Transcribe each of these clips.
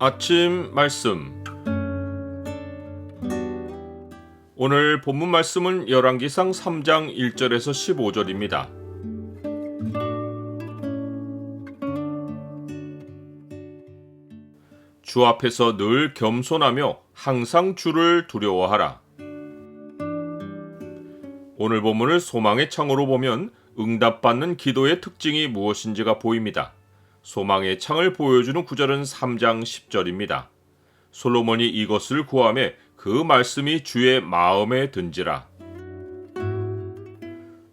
아침 말씀 오늘 본문 말씀은 열왕기상 3장 1절에서 15절입니다. 주 앞에서 늘 겸손하며 항상 주를 두려워하라. 오늘 본문을 소망의 창으로 보면 응답받는 기도의 특징이 무엇인지가 보입니다. 소망의 창을 보여주는 구절은 3장 10절입니다. 솔로몬이 이것을 구함에 그 말씀이 주의 마음에 든지라.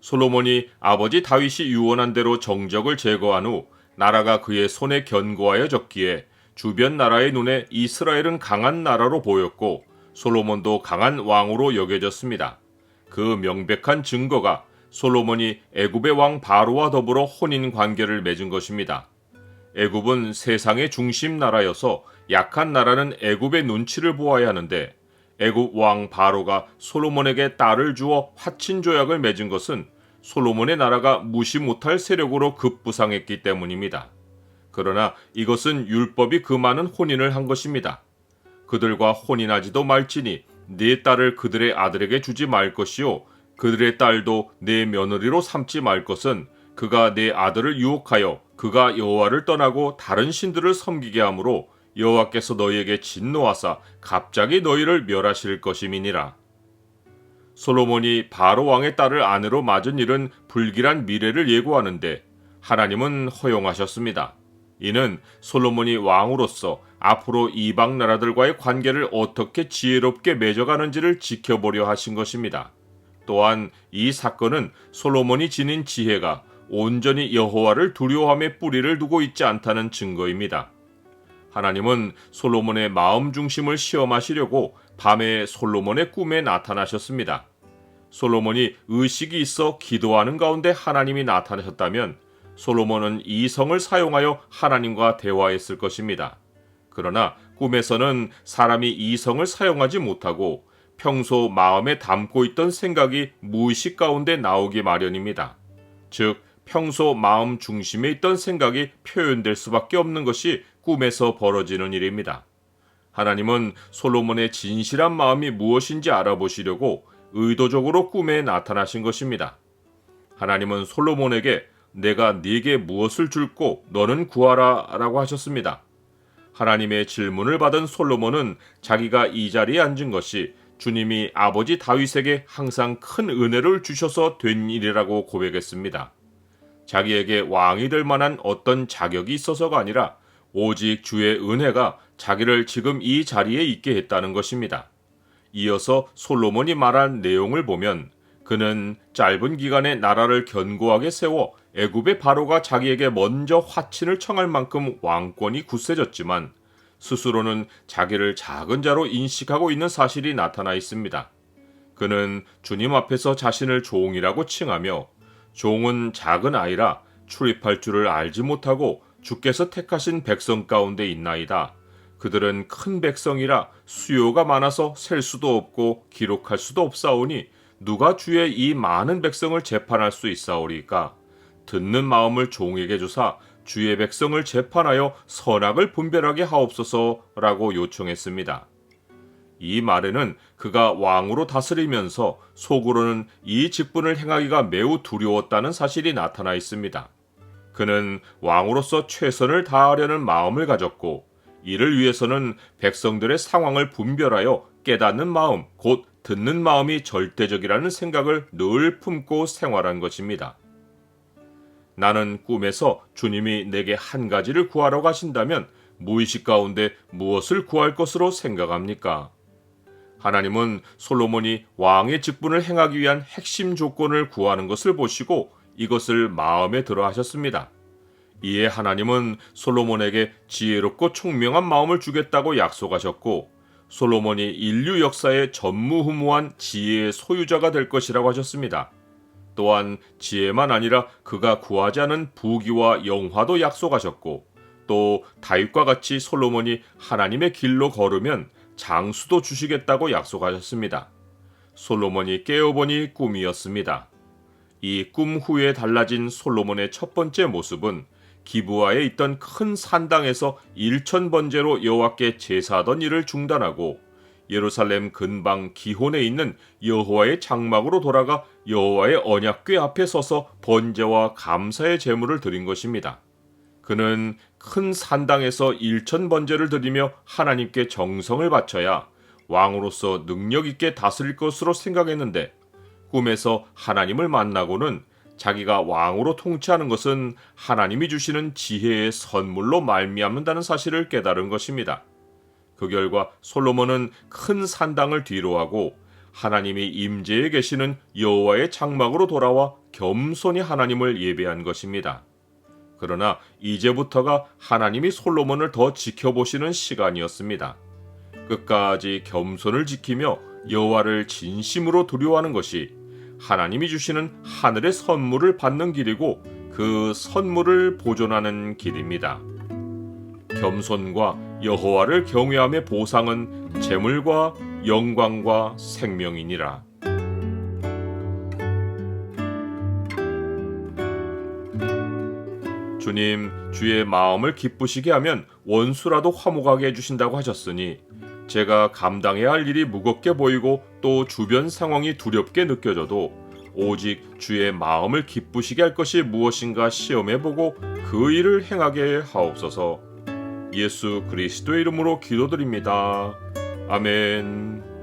솔로몬이 아버지 다윗이 유언한 대로 정적을 제거한 후 나라가 그의 손에 견고하여 졌기에 주변 나라의 눈에 이스라엘은 강한 나라로 보였고 솔로몬도 강한 왕으로 여겨졌습니다. 그 명백한 증거가 솔로몬이 애굽의 왕 바로와 더불어 혼인 관계를 맺은 것입니다. 애굽은 세상의 중심 나라여서 약한 나라는 애굽의 눈치를 보아야 하는데 애굽 왕 바로가 솔로몬에게 딸을 주어 화친 조약을 맺은 것은 솔로몬의 나라가 무시 못할 세력으로 급부상했기 때문입니다. 그러나 이것은 율법이 그 많은 혼인을 한 것입니다. 그들과 혼인하지도 말지니 네 딸을 그들의 아들에게 주지 말 것이요 그들의 딸도 내 며느리로 삼지 말 것은 그가 내 아들을 유혹하여 그가 여호와를 떠나고 다른 신들을 섬기게 하므로 여호와께서 너희에게 진노하사 갑자기 너희를 멸하실 것임이니라. 솔로몬이 바로 왕의 딸을 아내로 맞은 일은 불길한 미래를 예고하는데 하나님은 허용하셨습니다. 이는 솔로몬이 왕으로서 앞으로 이방 나라들과의 관계를 어떻게 지혜롭게 맺어가는지를 지켜보려 하신 것입니다. 또한 이 사건은 솔로몬이 지닌 지혜가 온전히 여호와를 두려워함에 뿌리를 두고 있지 않다는 증거입니다. 하나님은 솔로몬의 마음 중심을 시험하시려고 밤에 솔로몬의 꿈에 나타나셨습니다. 솔로몬이 의식이 있어 기도하는 가운데 하나님이 나타나셨다면 솔로몬은 이성을 사용하여 하나님과 대화했을 것입니다. 그러나 꿈에서는 사람이 이성을 사용하지 못하고 평소 마음에 담고 있던 생각이 무의식 가운데 나오기 마련입니다. 즉, 평소 마음 중심에 있던 생각이 표현될 수밖에 없는 것이 꿈에서 벌어지는 일입니다. 하나님은 솔로몬의 진실한 마음이 무엇인지 알아보시려고 의도적으로 꿈에 나타나신 것입니다. 하나님은 솔로몬에게 내가 네게 무엇을 줄고 너는 구하라 라고 하셨습니다. 하나님의 질문을 받은 솔로몬은 자기가 이 자리에 앉은 것이 주님이 아버지 다윗에게 항상 큰 은혜를 주셔서 된 일이라고 고백했습니다. 자기에게 왕이 될 만한 어떤 자격이 있어서가 아니라 오직 주의 은혜가 자기를 지금 이 자리에 있게 했다는 것입니다. 이어서 솔로몬이 말한 내용을 보면 그는 짧은 기간에 나라를 견고하게 세워 애굽의 바로가 자기에게 먼저 화친을 청할 만큼 왕권이 굳세졌지만 스스로는 자기를 작은 자로 인식하고 있는 사실이 나타나 있습니다. 그는 주님 앞에서 자신을 종이라고 칭하며 종은 작은 아이라 출입할 줄을 알지 못하고 주께서 택하신 백성 가운데 있나이다. 그들은 큰 백성이라 수요가 많아서 셀 수도 없고 기록할 수도 없사오니 누가 주의 이 많은 백성을 재판할 수 있사오리까? 듣는 마음을 종에게 주사 주의 백성을 재판하여 선악을 분별하게 하옵소서라고 요청했습니다. 이 말에는 그가 왕으로 다스리면서 속으로는 이 직분을 행하기가 매우 두려웠다는 사실이 나타나 있습니다. 그는 왕으로서 최선을 다하려는 마음을 가졌고 이를 위해서는 백성들의 상황을 분별하여 깨닫는 마음, 곧 듣는 마음이 절대적이라는 생각을 늘 품고 생활한 것입니다. 나는 꿈에서 주님이 내게 한 가지를 구하러 가신다면 무의식 가운데 무엇을 구할 것으로 생각합니까? 하나님은 솔로몬이 왕의 직분을 행하기 위한 핵심 조건을 구하는 것을 보시고 이것을 마음에 들어 하셨습니다. 이에 하나님은 솔로몬에게 지혜롭고 총명한 마음을 주겠다고 약속하셨고 솔로몬이 인류 역사의 전무후무한 지혜의 소유자가 될 것이라고 하셨습니다. 또한 지혜만 아니라 그가 구하지 않은 부귀와 영화도 약속하셨고 또 다윗과 같이 솔로몬이 하나님의 길로 걸으면 장수도 주시겠다고 약속하셨습니다. 솔로몬이 깨어보니 꿈이었습니다. 이 꿈 후에 달라진 솔로몬의 첫 번째 모습은 기부하에 있던 큰 산당에서 일천 번제로 여호와께 제사하던 일을 중단하고 예루살렘 근방 기혼에 있는 여호와의 장막으로 돌아가 여호와의 언약궤 앞에 서서 번제와 감사의 제물을 드린 것입니다. 그는 큰 산당에서 일천 번제를 드리며 하나님께 정성을 바쳐야 왕으로서 능력 있게 다스릴 것으로 생각했는데 꿈에서 하나님을 만나고는 자기가 왕으로 통치하는 것은 하나님이 주시는 지혜의 선물로 말미암는다는 사실을 깨달은 것입니다. 그 결과 솔로몬은 큰 산당을 뒤로하고 하나님이 임재에 계시는 여호와의 장막으로 돌아와 겸손히 하나님을 예배한 것입니다. 그러나 이제부터가 하나님이 솔로몬을 더 지켜보시는 시간이었습니다. 끝까지 겸손을 지키며 여호와를 진심으로 두려워하는 것이 하나님이 주시는 하늘의 선물을 받는 길이고 그 선물을 보존하는 길입니다. 겸손과 여호와를 경외함의 보상은 재물과 영광과 생명이니라. 주님, 주의 마음을 기쁘시게 하면 원수라도 화목하게 해주신다고 하셨으니 제가 감당해야 할 일이 무겁게 보이고 또 주변 상황이 두렵게 느껴져도 오직 주의 마음을 기쁘시게 할 것이 무엇인가 시험해보고 그 일을 행하게 하옵소서. 예수 그리스도의 이름으로 기도드립니다. 아멘.